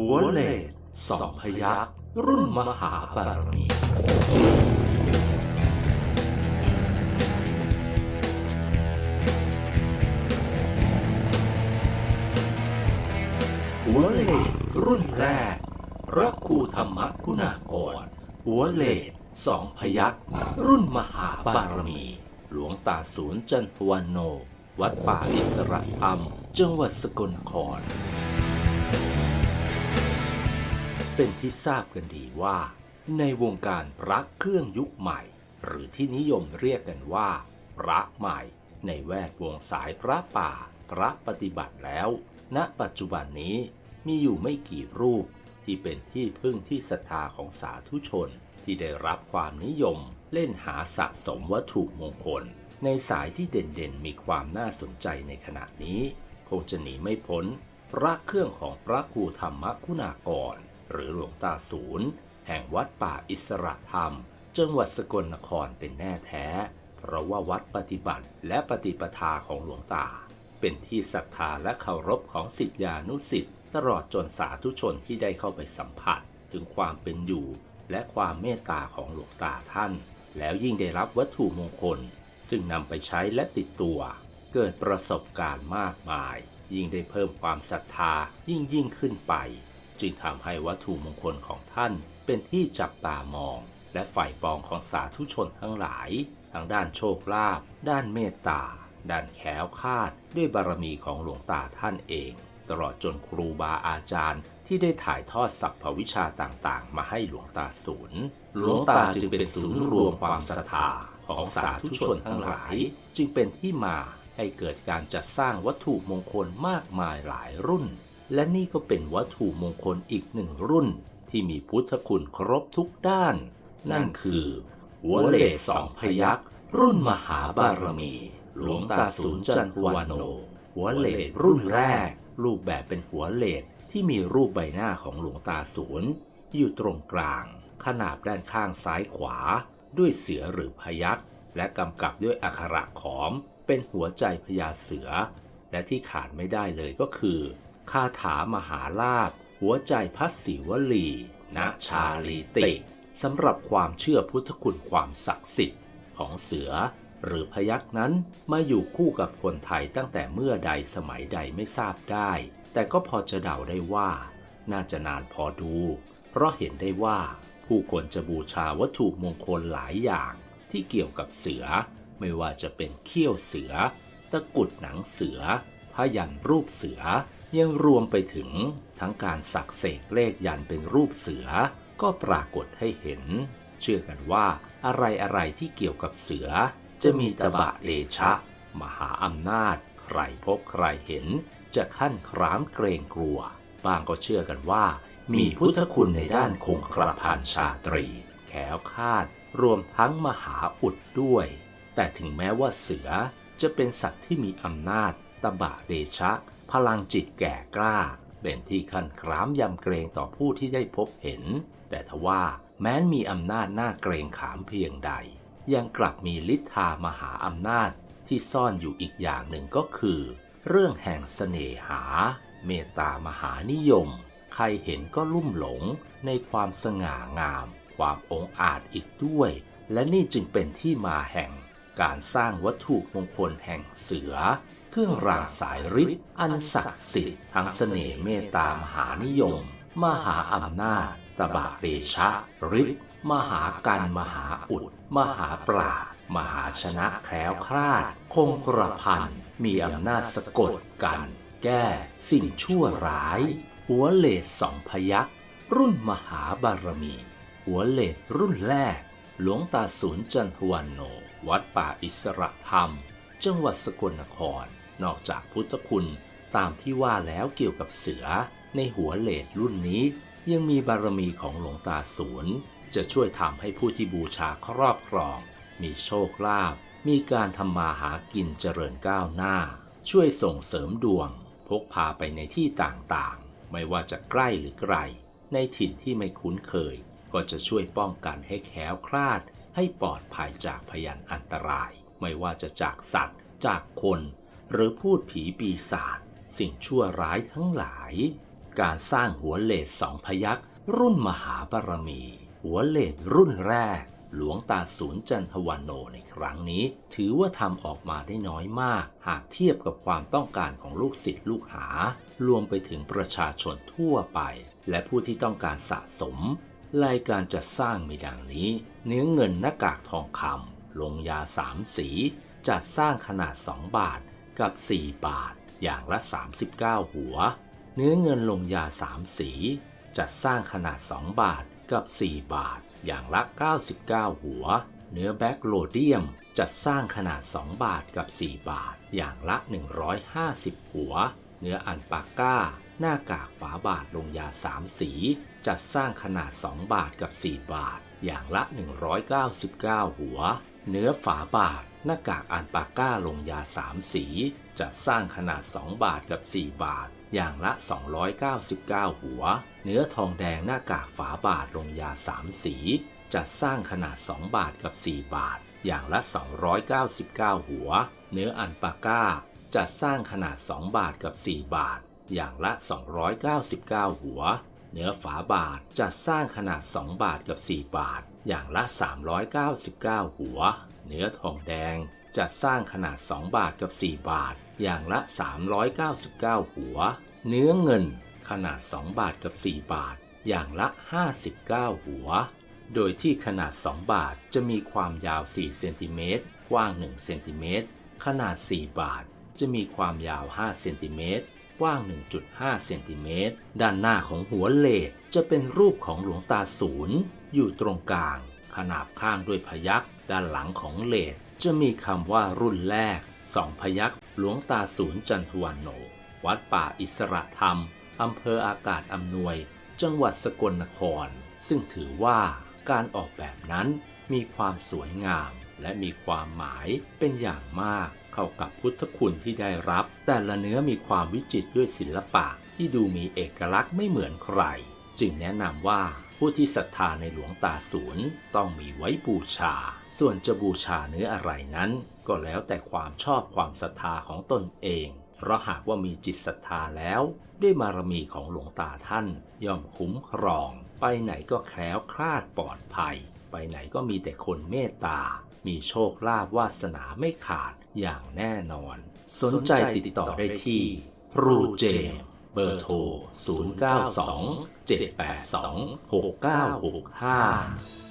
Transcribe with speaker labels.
Speaker 1: หัวเลดสองพยักรุ่นมหาบารมีหัวเลดรุ่นแรกพระครูธรรมคุณากรหัวเลดสองพยักรุ่นมหาบารมี หลวงตาศูนย์จันทวันโน วัดป่าอิสระธรรมจังหวัดสกลนคร เป็นที่ทราบกันดีว่า ในวงการพระเครื่องยุคใหม่ หรือที่นิยมเรียกกันว่า พระใหม่ ในแวดวงสายพระป่า พระปฏิบัติแล้ว ณ ปัจจุบันนี้มีอยู่ไม่กี่รูปที่เป็นที่พึ่งที่ศรัทธาของสาธุชนที่ได้รับความนิยม เล่นหาสะสมวัตถุมงคล ในสายที่เด่นๆ มีความน่าสนใจในขณะนี้คงจะหนีไม่พ้นพระเครื่องของพระครูธรรมคุณากร หรือหลวงตาศูนย์ แห่งวัดป่าอิสระธรรม จังหวัดสกลนครเป็นแน่แท้ เพราะว่าวัดปฏิบัติและปฏิปทาของหลวงตา เป็นที่ศรัทธาและเคารพของศิษยานุศิษย์ตลอดจนสาธุชนที่ได้เข้าไปสัมผัส ถึงความเป็นอยู่ และความเมตตาของหลวงตาท่าน แล้วยิ่งได้รับวัตถุมงคล ซึ่งนำไปใช้และติดตัว เกิดประสบการณ์มากมาย ยิ่งได้เพิ่มความศรัทธายิ่งยิ่งขึ้นไป จึงทำให้วัตถุมงคลของท่านเป็นที่จับตามอง และฝ่ายปองของสาธุชนทั้งหลายทั้งด้านโชคลาภด้านเมตตา ด้านแขวคาด ด้วยบารมีของหลวงตาท่านเอง ตลอดจนครูบาอาจารย์ที่ได้ถ่ายทอดสัพพวิชาต่างๆ มาให้หลวงตาศูนย์ หลวงตาจึงเป็นศูนย์รวมความศรัทธาของสาธุชนทั้งหลาย จึงเป็นที่มาให้เกิดการจัดสร้างวัตถุมงคลมากมายหลายรุ่น และนี่ก็เป็นวัตถุมงคลอีกหนึ่งรุ่นที่มีพุทธคุณครบทุกด้าน นั่นคือหัวเลดสองพยักษ์รุ่นมหาบารมี หลวงตาศูนย์จันทวานโน หัวเลดรุ่นแรก รูปแบบเป็นหัวเลดที่มีรูปใบหน้าของหลวงตาศูนย์อยู่ตรงกลาง ขนาบด้านข้างซ้ายขวา ด้วยเสือหรือพยักษ์และกำกับด้วยอักขระขอม เป็นหัวใจพญาเสือ และที่ขาดไม่ได้เลยก็คือ คาถามหาลาภหัวใจพัสสีวลีณชาลีติสำหรับความเชื่อพุทธคุณความศักดิ์สิทธิ์ของเสือ หรือพยักษ์นั้นมาอยู่คู่กับคนไทยตั้งแต่เมื่อใดสมัยใดไม่ทราบได้ แต่ก็พอจะเดาได้ว่า น่าจะนานพอดู เพราะเห็นได้ว่าผู้คนจะบูชาวัตถุมงคลหลายอย่างที่เกี่ยวกับเสือ ไม่ว่าจะเป็นเขี้ยวเสือ ตะกุดหนังเสือพยันรูปเสือ ยังรวมไปถึงทั้งการสักเสกเลขยันเป็นรูปเสือ ก็ปรากฏให้เห็น เชื่อกันว่าอะไรอะไรที่เกี่ยวกับเสือ จะมีตบะเดชะ มหาอำนาจ ใครพบใครเห็น จะขั้นครามเกรงกลัว บางก็เชื่อกันว่า มีพุทธคุณในด้านคงกระพันชาตรี แขวคาด รวมทั้งมหาอุดด้วย แต่ถึงแม้ว่าเสือจะเป็นสัตว์ที่มีอำนาจตบะเดชะ พลังจิตแก่กล้า เป็นที่ขั้นครามยำเกรงต่อผู้ที่ได้พบเห็น แต่ทว่าแม้นมีอำนาจหน้าเกรงขามเพียงใด ยังกลับมีฤทธามหาอำนาจที่ซ่อนอยู่อีกอย่างหนึ่งก็คือ เรื่องแห่งเสน่หา เมตตามหานิยม ใครเห็นก็ลุ่มหลงในความสง่างาม ความองอาจอีกด้วย และนี่จึงเป็นที่มาแห่งการสร้างวัตถุมงคลแห่งเสือ เครื่องรางสายฤทธิ์อันศักดิ์สิทธิ์ทั้งเสน่ห์เมตตามหานิยม มหาอำนาจตบะเดชะฤทธิ์มหากันมหาอุด มหาปราดมหาชนะแคล้วคลาด คงกระพันมีอำนาจสะกดกัน แก้สิ่งชั่วร้าย หัวเลดสองพยักรุ่นมหาบารมี หัวเลดรุ่นแรก หลวงตาศูนจันทวันโน วัดป่าอิสระธรรม จังหวัดสกลนคร นอกจากพุทธคุณตามที่ว่าแล้วเกี่ยวกับเสือ ในหัวเลดรุ่นนี้ ยังมีบารมีของหลวงตาศูนย์จะช่วยทำให้ผู้ที่บูชาครอบครอง มีโชคลาภมีการทำมาหากินเจริญก้าวหน้า ช่วยส่งเสริมดวง พกพาไปในที่ต่างๆ ไม่ว่าจะใกล้หรือไกล ในถิ่นที่ไม่คุ้นเคย ก็จะช่วยป้องกันให้แคล้วคลาด ให้ปลอดภัยจากพยันอันตราย ไม่ว่าจะจากสัตว์ จากคน หรือพูดผีปีศาจสิ่งชั่วร้ายทั้งหลาย การสร้างหัวเลดสองพยักรุ่นมหาบารมี หัวเลดรุ่นแรก หลวงตาศูนย์จันทวานโนในครั้งนี้ ถือว่าทำออกมาได้น้อยมาก หากเทียบกับความต้องการของลูกศิษย์ลูกหา รวมไปถึงประชาชนทั่วไป และผู้ที่ต้องการสะสมรายการจัดสร้างมีดังนี้ เนื้อเงินหน้ากากทองคำ ลงยาสามสี จัดสร้างขนาด 2 บาทกับ 4 บาท อย่างละ 39 หัว เนื้อเงินลงยาสามสี จัดสร้างขนาด 2 บาทกับ 4 บาท อย่างละ 99 หัว เนื้อแบ็กโลเดียม จัดสร้างขนาด 2 บาทกับ 4 บาท อย่างละ 150 หัว เนื้ออันปาก้า หน้ากากฝาบาทลงยา 3 สี จัดสร้างขนาด 2 บาทกับ 4 บาท อย่างละ 199 หัว เนื้อฝาบาทหน้ากากอันปาก้าลงยา 3 สี จัดสร้างขนาด 2 บาทกับ 4 บาท อย่างละ 299 หัว เนื้อทองแดงหน้ากากฝาบาทลงยา 3 สี จัดสร้างขนาด 2 บาทกับ 4 บาท อย่างละ 299 หัว เนื้ออันปาก้า จัดสร้างขนาด 2 บาทกับ 4 บาท อย่างละ 299 หัว เนื้อฝาบาทจัดสร้างขนาด 2 บาทกับ 4 บาท อย่างละ 399 หัว เนื้อทองแดงจัดสร้างขนาด 2 บาทกับ 4 บาท อย่างละ 399 หัว เนื้อเงินขนาด 2 บาทกับ 4 บาท อย่างละ 59 หัว โดยที่ขนาด 2 บาทจะมีความยาว 4 เซนติเมตรกว้าง 1 เซนติเมตร ขนาด 4 บาทจะมีความยาว 5 เซนติเมตร กว้าง 1.5 เซนติเมตร ด้านหน้าของหัวเลดจะเป็นรูปของหลวงตาศูนย์อยู่ตรงกลาง ขนาบข้างด้วยพยักด้านหลังของเลดจะมีคำว่ารุ่นแรกสองพยักหลวงตาศูนย์จันทวันโน วัดป่าอิสระธรรมอำเภออากาศอำนวย จังหวัดสกลนคร ซึ่งถือว่าการออกแบบนั้นมีความสวยงามและมีความหมายเป็นอย่างมาก เข้ากับพุทธคุณที่ได้รับ แต่ละเนื้อมีความวิจิตรด้วยศิลปะที่ดูมีเอกลักษณ์ไม่เหมือนใคร จึงแนะนำว่าผู้ที่ศรัทธาในหลวงตาศูนย์ต้องมีไว้บูชา ส่วนจะบูชาเนื้ออะไรนั้น ก็แล้วแต่ความชอบความศรัทธาของตนเอง เพราะหากว่ามีจิตศรัทธาแล้ว ด้วยบารมีของหลวงตาท่าน ย่อมคุ้มครอง ไปไหนก็แคล้วคลาดปลอดภัย ไปไหนก็มีแต่คนเมตตา มีโชคลาภวาสนาไม่ขาดอย่างแน่นอน สนใจติดต่อได้ที่ครูเจมเบอร์โทร 092 782 6965